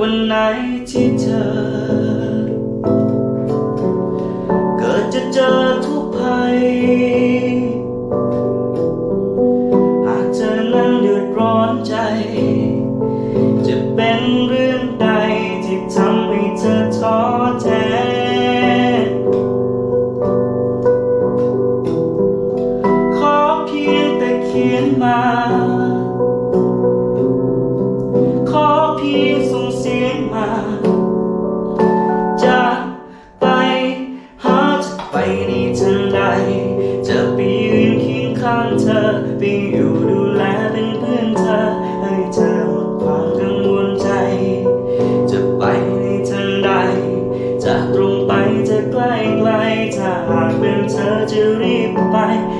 วันไหนที่เธอ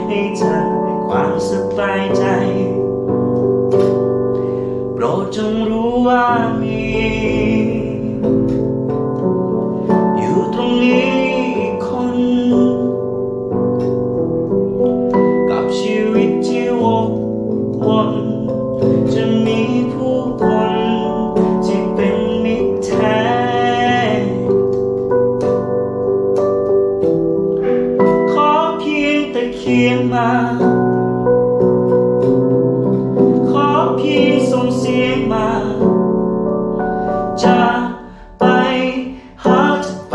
ให้เธอความสบายใจ โปรดจงรู้ว่า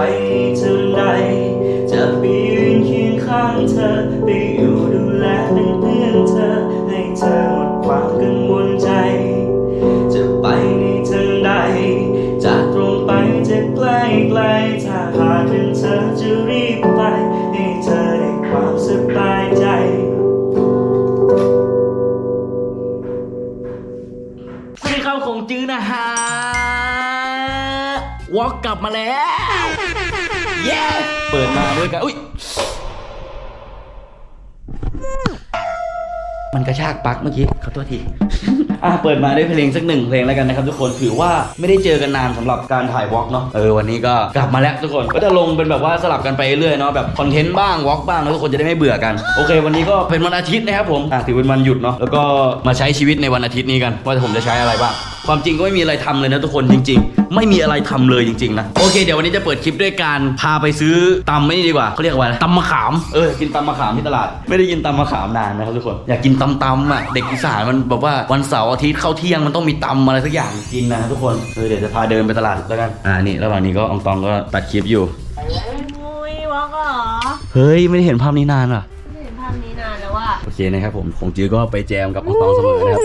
ไปทันใดจะไปยืนเคียงข้างเธอ ไปอยู่ดูแลเป็นเพื่อนเธอ ให้เธอหมดความกังวลใจ จะไปในทันใดจะตรงไปจะใกล้ไกลถ้าหากเป็นเธอจะรีบไป ให้เธอได้ความสบายใจสวัสดีครับของจื้อนะฮะวอล์กกลับมาแล้ว มันอุ้ยมันกระชากปลั๊กเมื่อกี้ขอโทษที อะเปิดมาด้วยเพลงสักหนึ่งเพลงแล้วกันนะครับทุกคนถือว่าไม่ได้เจอกันนานสำหรับการถ่ายวอล์กเนาะเออวันนี้ก็กลับมาแล้วทุกคนก็จะลงเป็นแบบว่าสลับกันไปเรื่อยเนาะแบบคอนเทนต์บ้างวอล์กบ้างแล้วทุกคนจะได้ไม่เบื่อกันโอเค วันนี้ก็เป็นวันอาทิตย์นะครับผมอะถือเป็นวันหยุดเนาะแล้วก็มาใช้ชีวิตในวันอาทิตย์นี้กันว่าผมจะใช้อะไรบ้างความจริงก็ไม่มีอะไรทำเลยนะทุกคนจริง ๆ ไม่มีอะไรทำเลยจริงๆนะโอเคเดี๋ยววันนี้จะเปิดคลิปด้วยการพาไปซื้อตำไม่นี่ดีกว่าเขาเรียกว่าอะไรตำมะขามเออกินตำมะขามที่ตลาด ไม่ได้กินตำมะขามนานนะครับทุกคนอยากกินตำตำๆอะเด็กอีสานมันแบบว่าวันเสาร์อาทิตย์เข้าเที่ยงมันต้องมีตำอะไรสักอย่างกินนะทุกคนเออเดี๋ยวจะพาเดินไปตลาดแล้วกันอ่านี่ระหว่างนี้ก็อองตองก็ตัดคลิปอยู่มุยวอล์กเหรอเฮ้ยไม่ได้เห็นภาพนี้นานอะไม่เห็นภาพนี้นานแล้วว่าโอเคนะครับผมคงจื้อก็ไปแจมกับอองตองเสมอนะครับ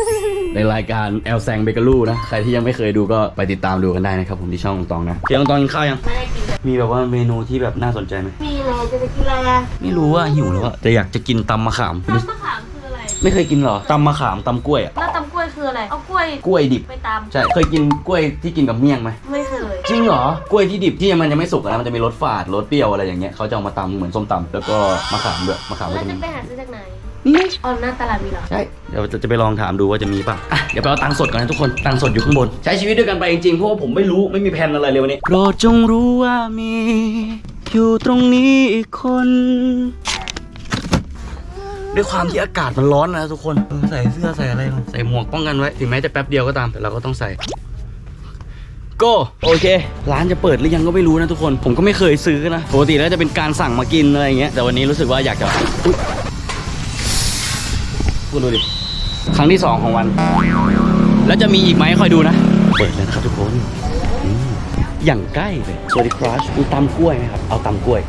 ในรายการแอลแซงเบเกอรูนะ ใครที่ยังไม่เคยดูก็ไปติดตามดูกันได้นะครับผมที่ช่องอองตองนะเคียงอองตองกินข้าวยัง ไม่ได้กินเลยมีแบบว่าเมนูที่แบบน่าสนใจไหมมีอะไรจะไปกินอะไรอะไม่รู้ว่าหิวแล้วอะแต่อยากจะกินตำมะขาม น้ำมะขามคืออะไร ไม่เคยกินเหรอตำมะขามตำกล้วยอะแล้วตำกล้วยคืออะไร เอากล้วยกล้วยดิบ ไปตใช่ เคยกินกล้วยที่กินกับเมี่ยงไหมำไม่เคย จริงเหรอกล้วยที่ดิบที่มันยังไม่สุกอะนะมันจะมีรสฝาดรสเปรี้ยวอะไรอย่างเงี้ยเขาจะเอามาตำเหมือนส้มตำแล้วก็มะขามด้วยมะขามแล้ก็วจะจะมี ไปหาซื้อจากไหน นี่ไงอ๋อหน้าตลาดมีเหรอ ใช่เดี๋ยวจะจะไปลองถามดูว่าจะมีป่ะอะเดี๋ยวไปเอาตังค์สดก่อนนะทุกคนตังค์สดอยู่ข้างบน ใช้ชีวิตด้วยกันไปจริงๆเพราะว่าผมไม่รู้ไม่มีแผนอะไรเลยวันนี้โปรดจงรู้ว่ามี อยู่ตรงนี้อีกคน ด้วยความที่อากาศมันร้อนนะทุกคนเออใส่เสื้อใส่อะไรมาใส่หมวกป้องกันไว้ถึงแม้จะแป๊บเดียวก็ตามแต่เราก็ต้องใส่โก้โอเค ร้านจะเปิดหรือยังก็ไม่รู้นะทุกคน ผมก็ไม่เคยซื้อนะ ปกติแล้วจะเป็นการสั่งมากินอะไรอย่างเงี้ยแต่วันนี้รู้สึกว่าอยากจะอุ๊ย คุณดูดิ ครั้งที่สองของวัน แล้วจะมีอีกไหมคอยดูนะ เปิดแล้วนะครับทุกคนอืมอย่างใกล้เลยสวัสดีครัชมีตำกล้วยไหมครับ เอาตำกล้วย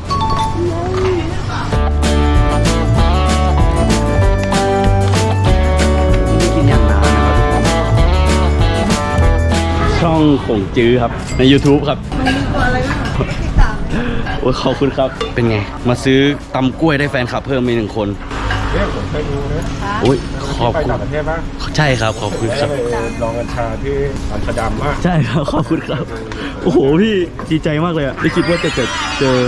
ไม่กินอย่างนานนะครับทุกคนช่องขงจื้อครับ ใน YouTube ครับโอ้ยขอบคุณครับ เป็นไง มาซื้อตำกล้วยได้แฟนคลับเพิ่มอีกหนึ่งคน เนี่ยผมเคยดูนะโอ้ยขอบไปคุณต่างประเทศบ้างใช่ครับขอบคุณครับไปลองกัญชาที่อัมสเตอร์ดัมมากใช่ครับขอบคุณครับ โอ้โหพี่ดีใจมากเลยอะไม่คิดว่าจะเจอเจอ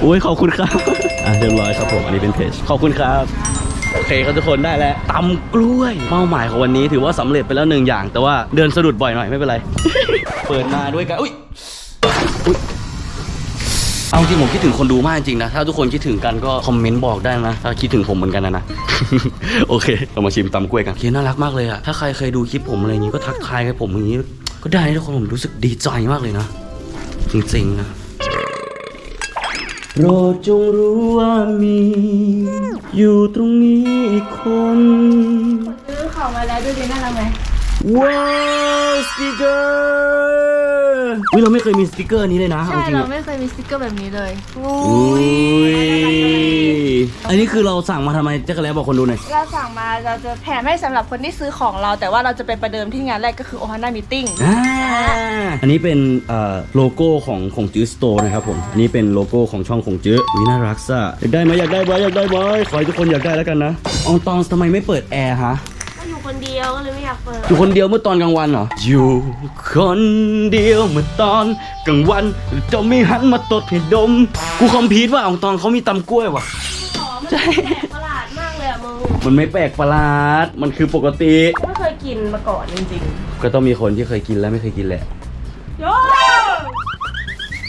โอ้ยขอบคุณครับอะเรียบร้อยครับผมอันนี้เป็นเพจขอบคุณครับโอเคครับทุกคนได้แล้วตำกล้วยเป้าหมายของวันนี้ถือว่าสำเร็จไปแล้วหนึ่งอย่าง แต่ว่าเดินสะดุดบ่อยหน่อยไม่เป็นไร เปิดมาด้วยกันอุ้ยอุ๊ย เอาจริงผมคิดถึงคนดูมากจริงนะ ถ้าทุกคนคิดถึงกันก็คอมเมนต์บอกได้นะ ถ้าคิดถึงผมเหมือนกันนะนะ โอเค เรามาชิมตำกล้วยกันเคียน่ารักมากเลยอะถ้าใครเคยดูคลิปผมอะไรอย่างนี้ก็ทักทายกับผมอย่างนี้ ก็ได้นะทุกคนผมรู้สึกดีใจมากเลยนะ จริงๆนะโปรดจงรู้ว่ามี อยู่ตรงนี้อีกคน ซื้อของมาแล้วดูดิน่ารักไหม ว้าวสติกเกอร์วิเราไม่เคยมีสติกเกอร์นี้เลยนะใช่เอาจริงเราอะไม่เคยมีสติกเกอร์แบบนี้เลยอุ้ยอันนี้คือเราสั่งมาทำไมแจ๊กกะแล้วบอกคนดูหน่อยเราสั่งมาเราจะแถมให้สำหรับคนที่ซื้อของเรา แต่ว่าเราจะไปประเดิมที่งานแรกก็คือโอฮาน่ามิทติ้งอ่าอันนี้เป็นเอ่อโลโก้ของของจื้อสโตร์นะครับผมอันนี้เป็นโลโก้ของช่องของจื้อวิน่ารักซ่าอยากได้ไหมอยากได้ไหมอยากได้ไหมขอให้ทุกคนอยากได้แล้วกันนะอองตองทำไมไม่เปิดแอร์ฮะก็อยู่ คนเดียวก็เลยไม่อยากเปิด อยู่คนเดียวเมื่อตอนกลางวันเหรอ อยู่คนเดียวเมื่อตอนกลางวันจะไม่หันมาตดให้ดม กูคอมพีทว่าอองตองเขามีตำกล้วยว่ะใช่ประหลาดมากเลยอะมึงมันไม่แปลกประหลาด มันคือปกติ ไม่เคยกินมาก่อนจริงก็ต้องมีคนที่เคยกินและไม่เคยกินแหละ ๆโย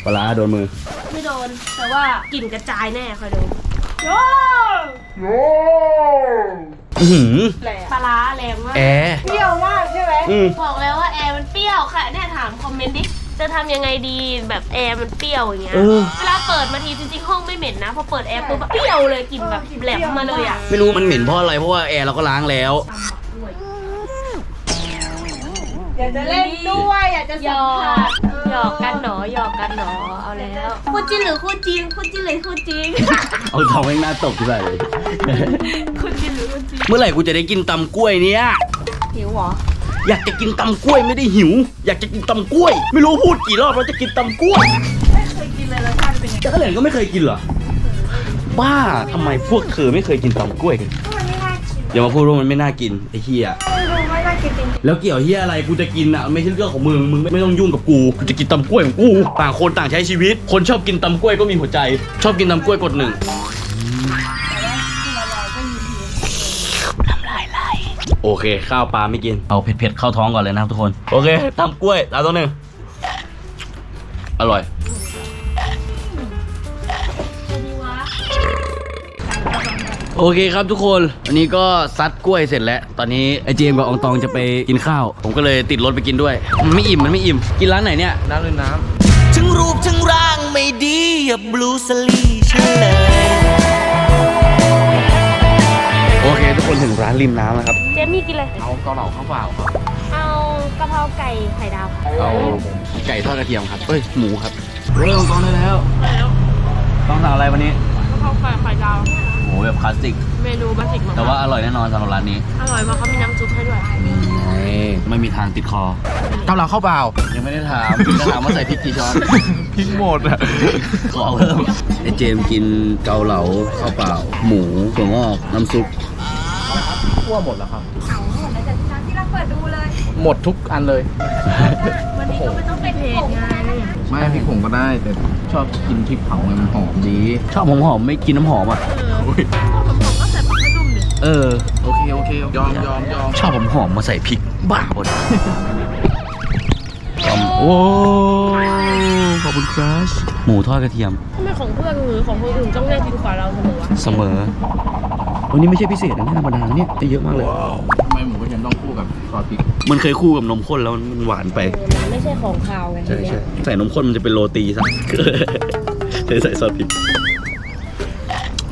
ปลาร้าโดนมือ ไม่โดน แต่ว่ากลิ่นกระจายแน่คอยดูโย อื้อหือปลาร้าแรงมากแอร์เปรี้ยวมากใช่ไหมอืมบอกแล้วว่าแอร์มันเปรี้ยวค่ะเนี่ยถามคอมเมนต์ดิจะทำยังไงดีแบบแอร์มันเปรี้ยวอย่างเงี้ยเออ เวลาเปิดมาทีจริงๆห้องไม่เหม็นนะพอเปิดแอร์ปุ๊บอะเปรี้ยวเลยกลิ่นแบบแหลมมาเลยอะไม่รู้มันเหม็นเพราะอะไรเพราะว่าแอร์เราก็ล้างแล้ว อยากจะเล่นด้วยอยากจะหยอกหยอกกันหนอหยอกกันหนอเอาแล้วคู่จิ้นหรือคู่จริงคู่จิ้นหรือคู่จริง เอาทองแม่งหน้าตกที่ไหนเลย คู่จิ้นหรือคู่จริงเมื่อไหร่กูจะได้กินตำกล้วยเนี่ยหิวเหรออยากจะกินตำกล้วยไม่ได้หิว อยากจะกินตำกล้วย ไม่รู้พูดกี่รอบแล้วจะกินตำกล้วยไม่เคยกินเลยรสชาติเป็นยังไงจักรเหลนก็ไม่เคยกินเหรอบ้าทำไมพวกเธอไม่เคยกินตำกล้วยกันมันไม่น่ากิน อย่ามาพูดว่ามันไม่น่ากินไอ้เฮียไม่รู้ไม่น่ากินจริงแล้วเกี่ยวเฮียอะไรกูจะกินอะไม่ใช่เรื่องของมึงมึงไม่ไม่ต้องยุ่งกับกูกูจะกินตำกล้วยของกูต่างคนต่างใช้ชีวิต คนชอบกินตำกล้วยก็มีหัวใจ ชอบกินตำกล้วยกดหนึ่งน้ำลายไหลโอเค ข้าวปลาไม่กินเอาเผ็ดๆเข้าท้องก่อนเลยนะครับทุกคน โอเคตำกล้วยตามตัวหนึ่งอร่อย โอเคครับทุกคนวันนี้ก็ซัดกล้วยเสร็จแล้ว ตอนนี้ไอเจมส์กับอองตองจะไปกินข้าว ผมก็เลยติดรถไปกินด้วย มันไม่อิ่มมันไม่อิ่ม กินร้านไหนเนี่ย น้ำเลยน้ถึงรูปถึงร่างไม่ดีอย่าบลูสลีฉันเลยโอเค ทุกคนถึงร้านริมน้ำแล้วครับ เจมี่กินอะไรเอาเกาเหลาข้าวเปล่าครับ เอากะเพราไก่ไข่ดาวเอาไก่ทอดกระเทียมครับเอ้ยหมูครับเฮ้ยอองตองได้แล้วแล้วต้องสั่งอะไรวันนี้ กะเพราไก่ไข่ดาวโห แบบคลาสสิก เมนูบาสิกมากแต่ว่าอร่อยแน่นอนสำหรับร้านนี้อร่อยมากเขามีน้ำซุปให้ด้วยไม่มีทางติดคอำกำลังเข้าเปล่า ยังไม่ได้ถามจะถามว่าใส่พริกกี่ช้อนพริกหมดอะ ขอเพิ่มไอเจมส์กินเกาเหลาข้าวเปล่า หมูถั่วงอกน้ำซุปคั่วหมดแล้วครับหมดทุกอันเลย วันนี้ก็ไม่ต้องเป็นเผ็ดไงไม่พริกผงก็ได้แต่ชอบกินพริกเผาไงมันหอมดี ชอบหอมหอมๆไม่กินน้ำหอมอะ ผมผมก็ใส่ผักขนุ่มดิเออ โอเคโอเคยอมยอมยอมชอบหอมหอมๆมาใส่พริกบ้าหมดโอ้ขอบคุณครับหมูทอดกระเทียมทำไมของเพื่อนหรือของคนอื่นต้องได้กินกว่าเราเสมอวะเสมอ วันนี้ไม่ใช่พิเศษนะนี่ธรรมดานะเนี่ยได้เยอะมากเลย ทำไมหมูกระเทียมต้องคู่กับซอสพริกมันเคยคู่กับนมข้นแล้วมันหวานไปเออมันไม่ใช่ของคาวไงทีเนี้ยใส่นมข้นมันจะเป็นโรตีซะ เลยใส่ซอสพริก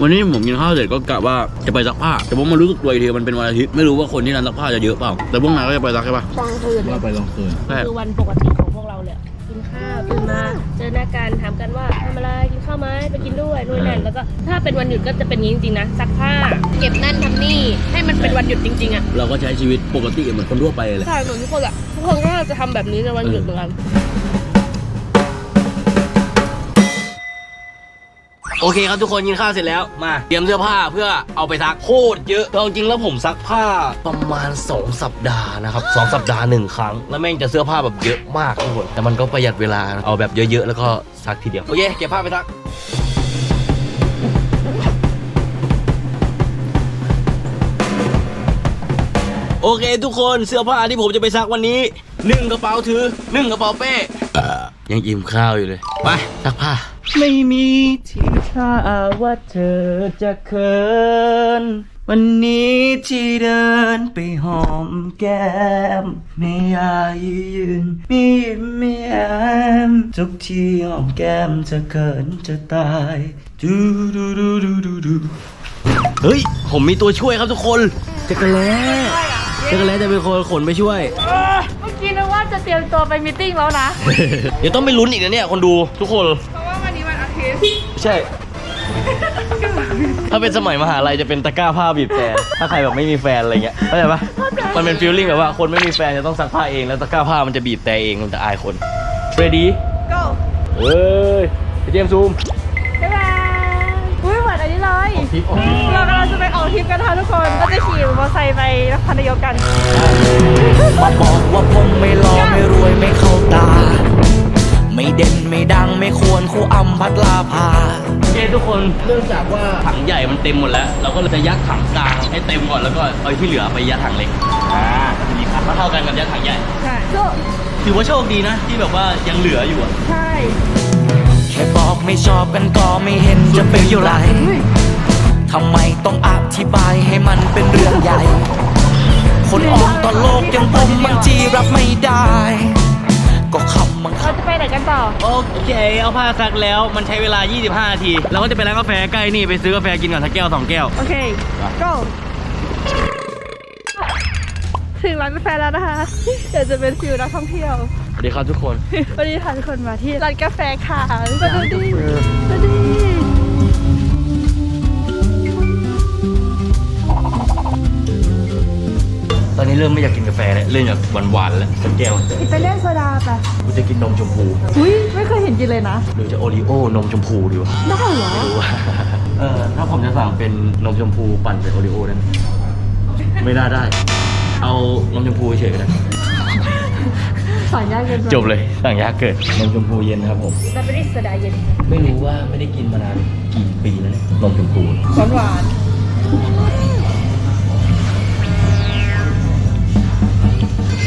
วันนี้ผมกินข้าวเสร็จก็กะว่าจะไปซักผ้า แต่ว่ามันรู้สึกตัวอีกทีมันเป็นวันอาทิตย์ไม่รู้ว่าคนที่ร้านซักผ้าจะเยอะเปล่า แต่พวกนายก็จะไปซักใช่ปะกลางคืนเนี่ว่ายไปลองคืนใช่คือวันปกติของพวกเราเลยกินข้าวตื่นมาเจอหน้ากันถามกันว่าทำอะไรกินข้าวไหมไปกินด้วยนู่นนั่นแล้วก็ถ้าเป็นวันหยุดก็จะเป็นอย่างนี้จริงๆนะซักผ้า เก็บนั่นทำนี่ให้มันเป็นวันหยุดจริงๆอะเราก็ใช้ชีวิตปกติเหมือนคนทั่วไปเลยใช่เหมือนทุกคนอะทุกคนก็จะทำแบบนี้ในวันหยุดเหมือนกัน โอเคครับทุกคนกินข้าวเสร็จแล้วมาเตรียมเสื้อผ้าเพื่อเอาไปซักโคตรเยอะเอาจริงแล้วผมซักผ้าประมาณ 2 สัปดาห์นะครับสองสัปดาห์หนึ่งครั้ง แล้วแม่งจะเสื้อผ้าแบบเยอะมากทุกคนแต่มันก็ประหยัดเวลาเอาแบบเยอะๆแล้วก็ซักทีเดียวโอเคเก็บผ้าไปซักโอเคทุกคนเสื้อผ้าที่ผมจะไปซักวันนี้หนึ่งกระเป๋าถือหนึ่งกระเป๋าเป้ยังอิ่มข้าวอยู่เลยไปซักผ้า ไม่มีที่ท่าว่าเธอจะเขิน วันนี้ที่เดินไปหอมแก้ม ไม่อยากยืนไม่ยิ้มไม่แย้มทุกทีหอมแก้มจะเขินจะตายดูดูดูดูดูดูเฮ้ย ผมมีตัวช่วยครับทุกคนจักรแล้จักรแล้จะเป็นคนขนไปช่วย เมื่อกี้นึกว่าจะเตรียมตัวไปมิทติ้งแล้วนะ เดี๋ยวต้องไปลุ้นอีกนะเนี่ยคนดูทุกคน ใช่ ถ้าเป็นสมัยมหาลัยจะเป็นตะกร้าผ้าบีบแต่ถ้าใครแบบไม่มีแฟนอะไรเงี้ยเข้าใจปะมันเป็นฟีลลิ่งแบบว่าคนไม่มีแฟนจะต้องซักผ้าเองแล้วตะกร้าผ้ามันจะบีบแต่เองมันจะอายคนเรดี้ go เฮ้ยพี่เจมส์ซูม บ๊ายบายอุ้ยเหมือนอันนี้เลยทริปออกทริปเรากำลังจะไปออกทริปกันค่ะทุกคน ก็จะขี่มอเตอร์ไซค์ไปนครนายกกัน มาบอกว่าผมไม่หล่อไม่รวยไม่เข้าตา ไม่เด่นไม่ดังไม่ควรคู่อำพัดลาภาโอเคทุกคนเนื่องจากว่าถังใหญ่มันเต็มหมดแล้ว เราก็เลยจะยัดถังกลางให้เต็มก่อนแล้วก็เอาที่เหลือไปยัดถังเล็กอ่าทีนี้ครับเท่ากันกับยัดถังใหญ่ใช่ก็ถือว่าโชคดีนะ ที่แบบว่ายังเหลืออยู่อะใช่แค่บอกไม่ชอบกันก็ไม่เห็นจะเป็นอยู่ไรทำไมต้องอธิบายให้มันเป็นเรื่องใหญ่ คนอ่อนต่อโลกอยังผมบางทีรับไม่ได้ ก็คำมันเราจะไปไหนกันต่อ โอเค เอาผ้าซักแล้วมันใช้เวลา 25นาทีเราก็จะไปร้านกาแฟใกล้นี่ไปซื้อกาแฟกินก่อนสักแก้วสองแก้ว โอเค go ถึงร้านกาแฟแล้วนะคะ เดี๋ยวจะเป็นฟิลนักท่องเที่ยว สวัสดีครับทุกคน วันนี้พาทุกคนมาที่ร้านกาแฟค่ะมาดูดิมาดูดิ ตอนนี้เริ่มไม่อยากกินกาแฟแล้วเริ่มอยากหวานๆแล้วสักแก้วอิตาเลียนโซดาปะกูจะกินนมชมพู อุ้ยไม่เคยเห็นกินเลยนะ หรือจะโอรีโอนมชมพูดีวะได้เหรอไม่รู้ว่าเออถ้าผมจะสั่งเป็นนมชมพูปั่นเป็นโอรีโอได้ไหมไม่น่าได้ เอานมชมพูเฉยๆก็ได้สอนยากเกินไปจบเลยสั่งยากเกิดนมชมพูเย็นนะครับผมสตรอเบอรี่โซดาเย็น ไม่รู้ว่าไม่ได้กินมานานกี่ปีแล้วเนี่ยนมชมพูหวานหวาน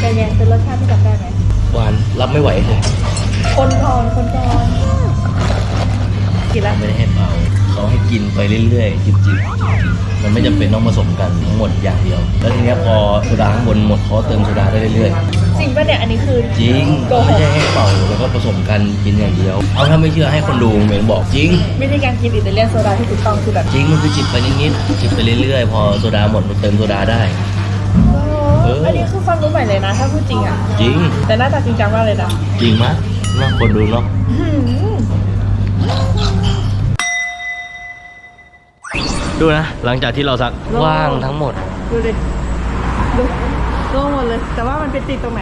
เป็นไงเป็นรสชาติที่จำได้ไหมหวานรับไม่ไหวเลยคนก่อนคนก่อนกินแล้วไม่ได้ให้เป่าเขาให้กินไปเรื่อยๆจิบๆมันไม่จำเป็นต้องผสมกันทั้งหมดอย่างเดียว แล้วทีเนี้ยพอโซดาข้างบนหมดเขาก็เติมโซดาได้เรื่อยจริงป่ะเนี่ยอันนี้คือๆจริงโกหกไม่ใช่ให้เป่าแล้วก็ผสมกันกินอย่างเดียว เอาถ้าไม่เชื่อให้คนดูเหมือนบอกจริงวิธีการกินอิตาเลียนโซดาที่ถูกต้องคือแบบจริงมันคือจิบไปนิดๆจิบไปเรื่อยๆพอโซดาหมดมันเติมโซดาได้เอออัอันนี้คือความรู้ใหม่เลยนะ ถ้าพูดจริงอะ จริง แต่หน้าตาจริงจังมากเลยนะ จริงมากน่าคนดูเนาะอื้อหือดูนะ หลังจากที่เราซักว่างทั้งหมด ดูดิดูโล่งหมดเลย แต่ว่ามันเป็นติดตรงไหน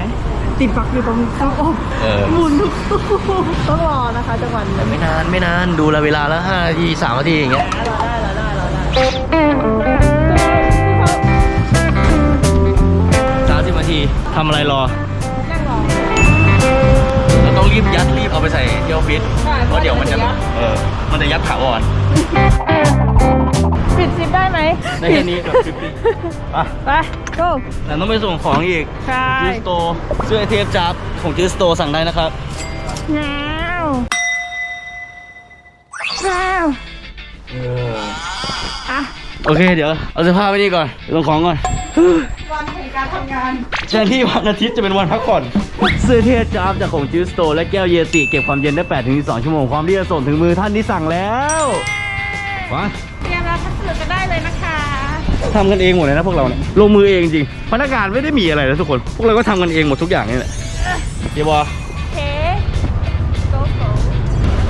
ติดปักอยู่ตรงข้างอกเออ หมุนทุกตู้ต้องรอนะคะจังหวะนี้แต่ไม่นานไม่นานดูแลเวลาแล้วห้านาทีสามนาทีอย่างเงี้ย รอได้รอได้รอได้ ทีทำอะไรรอ นั่งรอเราต้องรีบยัดรีบเอาไปใส่ที่ออฟฟิศใช่เพราะเดี๋ยวมันจะเพราะเดี๋ยวจะยัดเออมันจะยัดถาวรปิดซิปได้ไหมได้แค่นี้แบบฟิปปี้อะไป go แต่ต้องไปส่งของอีกใช่จื้อสโตร์เสื้อเทปจับของจื้อสโตร์สั่งได้นะครับง้าวง้าวอะโอเคเดี๋ยวเอาเสื้อผ้าไว้นี่ก่อนลงของก่อนวันแห่ง การทำงานแทนที่วันอาทิตย์จะเป็นวันพักผ่อนเสื้อเทปจับจากของจื้อสโตร์และแก้วเยติเก็บความเย็นได้8ถึง12ชั่วโมงพร้อมที่จะส่งถึงมือท่านที่สั่งแล้ววะเตรียมรับพัสดุกันได้เลยนะคะทำกันเองหมดเลยนะพวกเราเนี่ยลงมือเองจริงพนักงานไม่ได้มีอะไรนะทุกคน พวกเราก็ทำกันเองหมดทุกอย่างนี่แหละเดี๋ยวบอเค้กโกโก้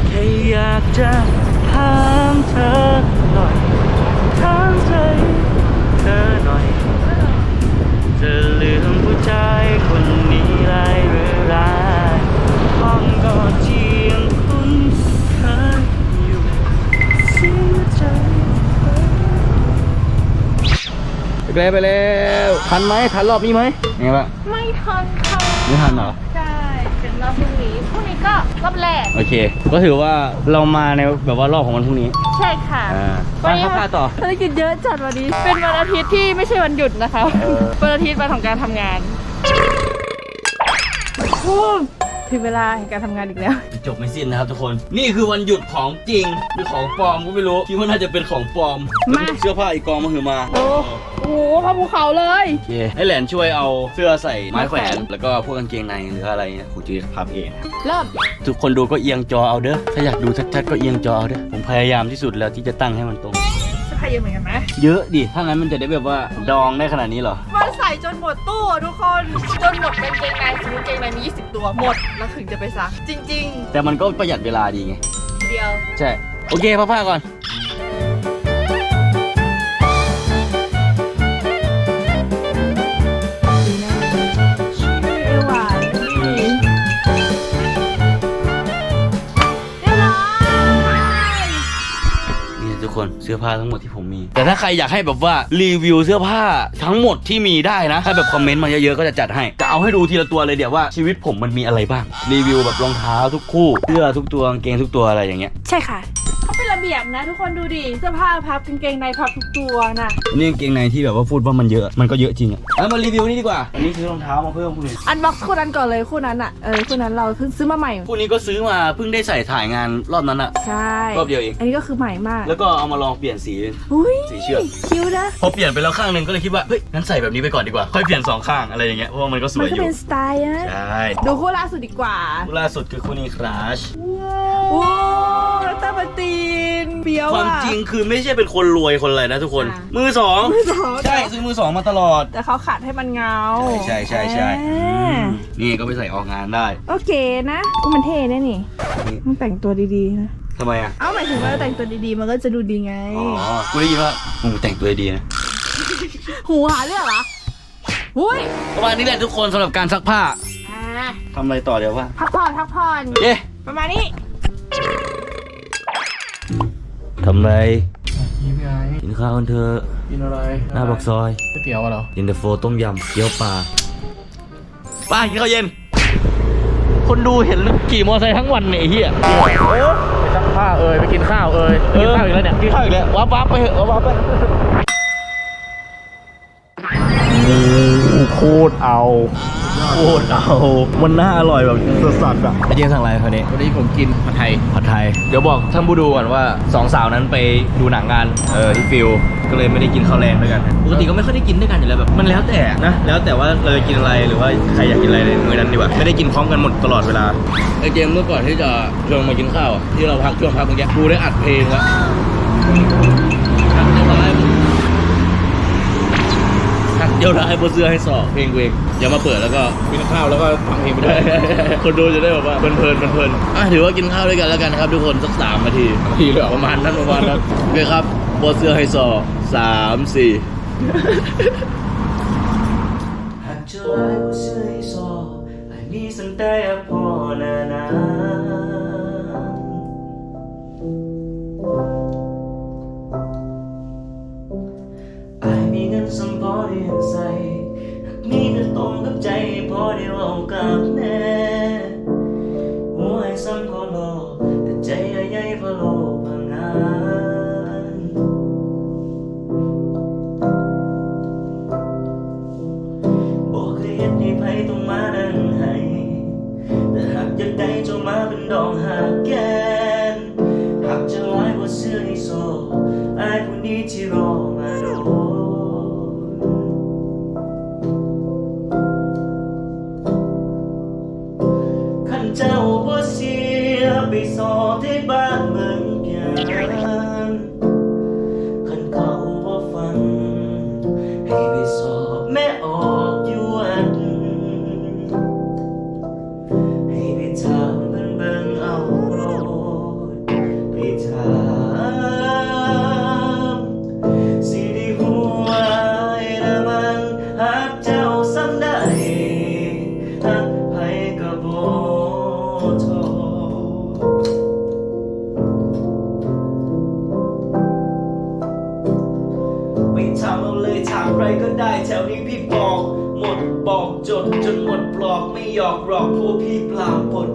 แค่อยากจะถามเธอ ไปแล้วไปแล้วทันไหมทันรอบนี้ไหมไงวะไม่ทันค่ะไม่ทันเหรอใช่เป็นแล้วพรุ่งนี้พรุ่งนี้ก็รอบแรกโอเค ก็ถือว่าเรามาในแบบว่ารอบของวันพรุ่งนี้ ใช่ค่ะอ่าไปวันนี้ครับพาต่อภารกิจเยอะจัดวันนี้ เป็นวันอาทิตย์ที่ไม่ใช่วันหยุดนะคะวันอาทิตย์วันของการทำงานโอ้ ถึงเวลาแห่งการทำงานอีกแล้ว จบไม่สิ้นนะครับทุกคน นี่คือวันหยุดของจริงหรือของปลอมก็ไม่รู้คิดว่าน่าจะเป็นของปลอมมา เสื้อผ้าอีกกองมาหือมาโอ้โหเข้าภูเขาเลย โอเคให้แหลนช่วยเอาเสื้อใส่ไม้แขวไม้นแขวนแล้วก็พวกกางเกงในหรืออะไรเนี่ยครูจุ้ยพับเองนะครับเริ่ม ทุกคนดูก็เอียงจอเอาเด้อถ้าอยากดูชัดๆก็เอียงจอเอาเด้อผมพยายามที่สุดแล้วที่จะตั้งให้มันตรง จะพายเยอะเหมือนกันไหมเยอะดิถ้างั้นมันจะได้แบบว่าดองได้ขนาดนี้เหรอมัน ใส่จนหมดตู้อะทุกคน จนหมดเป็นเกงในสมมติเกงในมี20 ตัวหมด แล้วถึงจะไปซักจริง แต่มันก็ประหยัดเวลาดีไง ๆ เดียว ใช่ โอเคพับผ้าก่อน คนเสื้อผ้าทั้งหมดที่ผมมี แต่ถ้าใครอยากให้แบบว่ารีวิวเสื้อผ้าทั้งหมดที่มีได้นะถ้าแบบคอมเมนต์มาเยอะๆก็จะจัดให้จะเอาให้ดูทีละตัวเลยเดี๋ยวว่าชีวิตผมมันมีอะไรบ้างรีวิวแบบรองเท้าทุกคู่เสื้อทุกตัวกางเกงทุกตัวอะไรอย่างเงี้ย ใช่ค่ะ เขาเป็นระเบียบนะ ทุกคนดูดิเสื้อผ้าพับกางเกงในพับทุกตัวนะนี่กางเกงในที่แบบว่าพูดว่ามันเยอะ มันก็เยอะจริงอะเอามารีวิวนี่ดีกว่า อันนี้ซื้อรองเท้ามาเพิ่มคุณหนึ่งอันบ็อกซ์คู่นั้นก่อนเลยคู่นั้นอะเออคู่นั้นเราเพิ่งซื้อมาใหม่คู่นี้ก็ซื้อมาเพิ่งได้ใส่ถ่ายงานรอบนั้นอะใช่รอบเดียวเองอันนี้ก็คือใหม่มาก แล้วก็เอามาลองเปลี่ยนสีอุ้ยสีเชือกคิ้วนะพอเปลี่ยนไปแล้วข้างหนึ่งก็เลยคิดว่าเฮ้ยงั้นใส่แบบนี้ไปก่อนดีกว่าค่อยเปลี่ยนสองข้างอะไรอย่างเงี้ยเพราะว่ามันก็สมัวนยก็อยู่เป็นสไตล์นะใช่ดูคู่ล่าสุดดีกว่าคู่ล่าสุดคือคู่นี้คราชโอ้แล้วตาปตีน เบียวความอะจริงคือไม่ใช่เป็นคนรวยคนอะไรนะทุกคน อ่ามือสองมือสอง ใช่ซื้อมือสองมาตลอด แต่เขาขัดให้มันเงาใช่ใช่ใช่อ่าอืมนี่ก็ไปใส่ออกงานได้ โอเคนะอุ๊ยมันเท่แน่นี่นี่ มันแต่งตัวดีๆนะ ทำไมอะ เอ้าหมายถึงว่าแต่งตัวดีๆ มันก็จะดูดีไง อ๋อ กูได้ยินว่ามึงแต่งตัวดีนะ หูหาเรื่องเหรอหุ้ยประมาณนี้แหละทุกคนสำหรับการซักผ้าอ่าทำอะไรต่อเดี๋ยวว่า พักผ่อนพักผ่อน เย้ ประมาณนี้ ทำไรกินไงกินข้าวกันเถอะกินอะไรหน้าปากซอยก๋วยเตี๋ยวอะเหรอเย็นตาโฟต้มยำเกี๊ยวปลาป้ากินข้าวเย็น คนดูเห็นขี่มอเตอร์ไซค์ทั้งวันเนี่ยไอ้เหี้ยไปซักผ้าเอ่ยไปกินข้าวเอ่ยกินข้าวอีกแล้วเนี่ยกินข้าวอีกแล้ววับวับไปเถอะวับวับไปโคตรเอา โคตรเอา มันน่าอร่อยแบบสัสๆอะไอเจมสั่งอะไรคราวนี้ วันนี้ผมกินผัดไทย ผัดไทย เดี๋ยวบอกท่านผู้ดูก่อนว่าสองสาวนั้นไปดูหนังกันเออที่ฟิลก็เลยไม่ได้กินข้าวแรงด้วยกันปกติก็ไม่ค่อยได้กินด้วยกันอยู่แล้วแบบมันแล้วแต่นะ แล้วแต่ว่าเราจะกินอะไรหรือว่าใครอยากกินอะไรในมื้อนั้นดีกว่าไม่ได้กินพร้อมกันหมดตลอดเวลาไอเจมเมื่อก่อนที่จะชวนมากินข้าวอะที่เราพักช่วงพักเมื่อกี้กูได้อัดเพลงแล้วทักเดียวร้ายทัก เดียวร้ายบนเสื้อให้สอบเพลงกูเองอย่ามาเปิดแล้วก็กินข้าวแล้วก็ฟังเพลงไปด้วย คนดูจะได้แบบว่าเพลินเพลินเพลินๆอะถือว่ากินข้าวด้วยกันแล้วกันนะครับทุกคนสักสามนาทีทีเลยเหรอประมาณนั้นประมาณนั้นโอเคครับบอเสื้อให้ซอสามสี่หากจะไล่บอเสื้อให้ซอไอ้นี่สังแต่พอนานา ใส่หากมีเงินตรงกับใจพอได้เอากับแน่หัวให้ซ้ำพอรอแต่ใจใหญ่พอโล ยอกหลอกพวกพี่เปล่าปด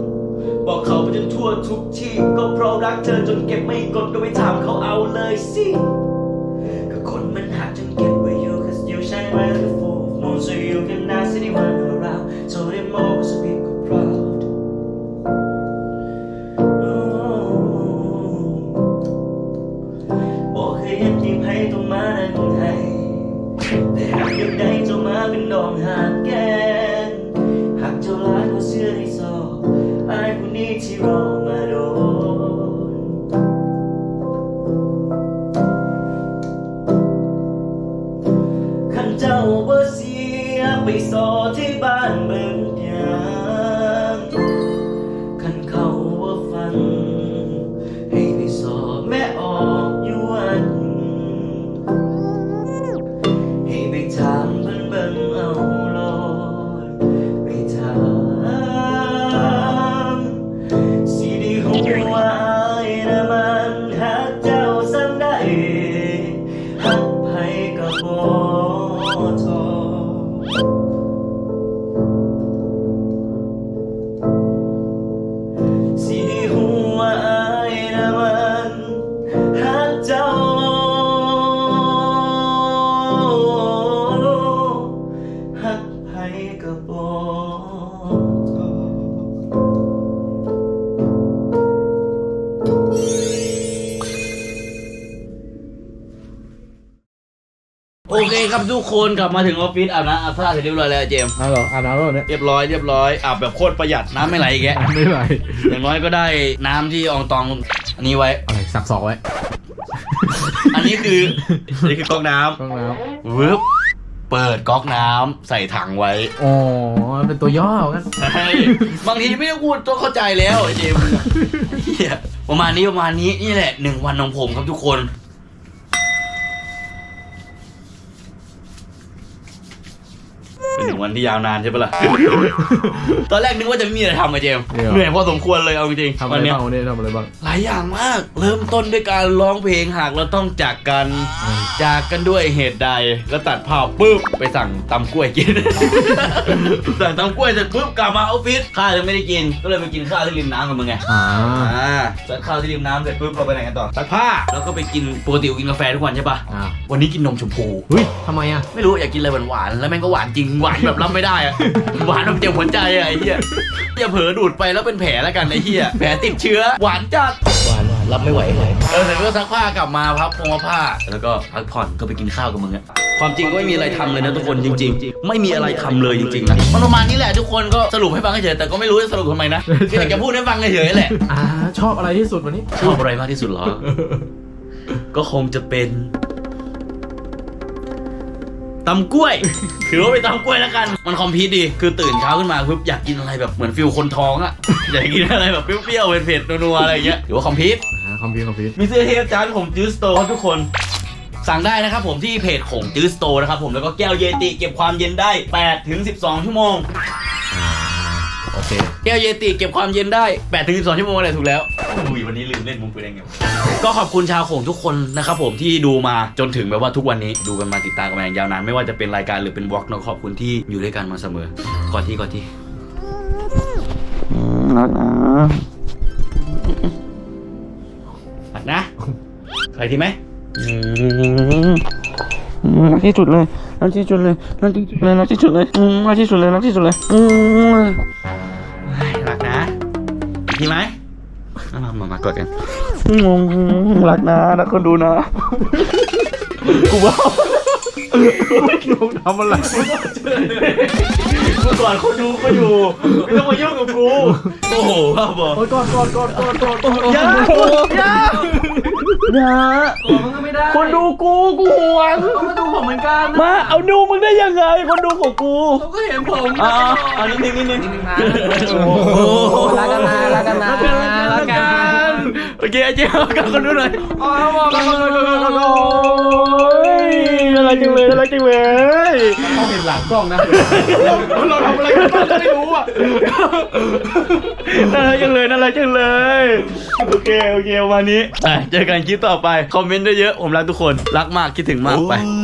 บอกเขาไปจนทั่วทุกที่ ก็เพราะรักเธอจนเก็บไม่กดก็ไปถามเขาเอาเลยสิ ทุกคนกลับมาถึงออฟฟิศอาบน้ำอาบท่าเสร็จเรียบร้อยแล้วเจมส์อ้าวเหรออาบน้ำแล้วเหรอเนี่ยเรียบร้อยเรียบร้อยอาบแบบโคตรประหยัดน้ำไม่ไหลอีกแกไม่ไหวอย่างน้อยก็ได้น้ำที่อองตองอันนี้ไว้ อะไรสักศอกไว้อันนี้คืออันนี้คือก๊อกน้ต้องน้ำวึบเปิดก๊อกน้ำใส่ถังไว้ำอ๋อเป็นตัวย่อกัน ใช่บางทีไม่ต้องพูดต้องเข้าใจแล้วไอ้เจมส์เหี้ยประมาณนี้ประมาณนี้นี่แหละหนึ่งวันของผมครับทุกคน เป็น หนึ่งวันที่ยาวนานใช่ปะล่ะ ตอนแรกนึกว่าจะไม่มีอะไรทำไอ้เจมส์เหนื่อยพอสมควรเลยเอาจริงๆทำอะวัไรนเนี้ยบ้างวันนี้ทำอะไรบ้าง หลายอย่างมาก เริ่มต้นด้วยการร้องเพลงหากเราต้องจากกัน จากกันด้วยเหตุใด แล้วตัดภาพปุ๊บไปสั่งตำกล้วยกิน สั่งตำกล้วยเสร็จปุ๊บกลับมาออฟฟิศข้าวยังไม่ได้กิน ก็เลยไปกินข้าวที่ริมน้ำกับมึงไง อ่าอ่าซัดข้าวที่ริมน้ำเสร็จปุ๊บเราไปไหนกันต่อซักผ้า แล้วก็ไปกินปกติกูกินกาแฟทุกวันใช่ปะอ่า วันนี้กินนมชมพู เฮ้ยทำไมอะ ไม่รู้อยากกินอะไรหวานๆ แล้วแม่งก็หวานจริงหวานแบบรับไม่ได้อะหวานแบบเจ็บหัวใจอะไอ้เหี้ยอย่าเผลอดูดไปแล้วเป็นแผลแล้วกันไอ้เหี้ยแผลติดเชื้อ หวานจัดหวานรับไม่ไหวเลยเออเสร็จก็ซักผ้ากลับมาพับพงมาผ้า แล้วก็พักผ่อนก็ไปกินข้าวกับมึงอะความจริงก็ไม่มีอะไรทำเลยนะทุกคนจริง ๆ ไม่มีอะไรทำเลยจริงๆนะมันประมาณนี้แหละทุกคนก็สรุปให้ฟังเฉยๆแต่ก็ไม่รู้จะสรุปทำไมนะแค่อยากจะพูดให้ฟังเฉยๆแหละอ่าชอบอะไรที่สุดวันนี้ ชอบอะไรมากที่สุดเหรอ ก็คงจะเป็น ตำกล้วย ถือว่าเป็นตำกล้วยแล้วกัน มันคอมพิวดี คือตื่นเช้าขึ้นมาปุ๊บอยากกินอะไรแบบเหมือนฟิลคนท้องอะอยากกินอะไรแบบเปรี้ยวๆเผ็ดๆนัวๆอะไรอย่างเงี้ยถือว่าคอมพิวอ่าคอมพิวคอมพิวมีเสื้อเทปจานผมจื้อสโตร์ครับทุกคน สั่งได้นะครับผมที่เพจของจื้อสโตร์นะครับผมแล้วก็แก้วเยติเก็บความเย็นได้8ถึง12 ชั่วโมงอ่า โอเคแก้วเยติเก็บความเย็นได้8ถึง12ชั่วโมงอะไรถูกแล้ว อุ้ยวันนี้ลืมเล่นมุกไปได้ไงวะก็ขอบคุณชาวโขงทุกคนนะครับผมที่ดูมาจนถึงแบบว่าทุกวันนี้ดูกันมาติดตามกันมาอย่างยาวนานไม่ว่าจะเป็นรายการหรือเป็นวอล์กเนอะขอบคุณที่อยู่ด้วยกันมาเสมอก่อนที่ก่อนที่รักนะรักนะใครทีไหมรักที่สุดเลย รักที่สุดเลยรักที่สุดเลยรักที่สุดเลยรักที่สุดเลยรักที่สุดเลยรักนะอีกทีไหมมามามากดกันรักนะรักคนดูนะกูว่าลุงทำอะไรเมื่อก่อนคนดูก็อยู่ไม่ต้องมายุ่งกับกูโอ้โหบ้าบอโอ้ยกอดกอดกอดกอดกอดก อดอย่าอย่าอย่าคนดูกูกูหวงก็มาดูผมเหมือนกันมาเอาดูมึงได้ยังไง คนดูของกูเขาก็เห็นผมอ่าอันนี้นิดนึงนิดนึงโอ้โหรักกันนะรักกันนะรักกันโอเคไอ้เจ้ากับคนดูหน่อยอ๋อบอกกันบ อกกันบอกกันโอ้ยน่ารักจังเลยน่ารักจังเลยเขาเห็นหลังกล้องนะเราทำอะไรกันบ้างก็ไม่รู้อะน่ารักจังเลยน่ารักจังเลยโอเคโอเควันนี้อะเจอกันคลิปต่อไปคอมเมนต์เยอะๆผมรักทุกคนรักมากคิดถึงมากไปโอ้ย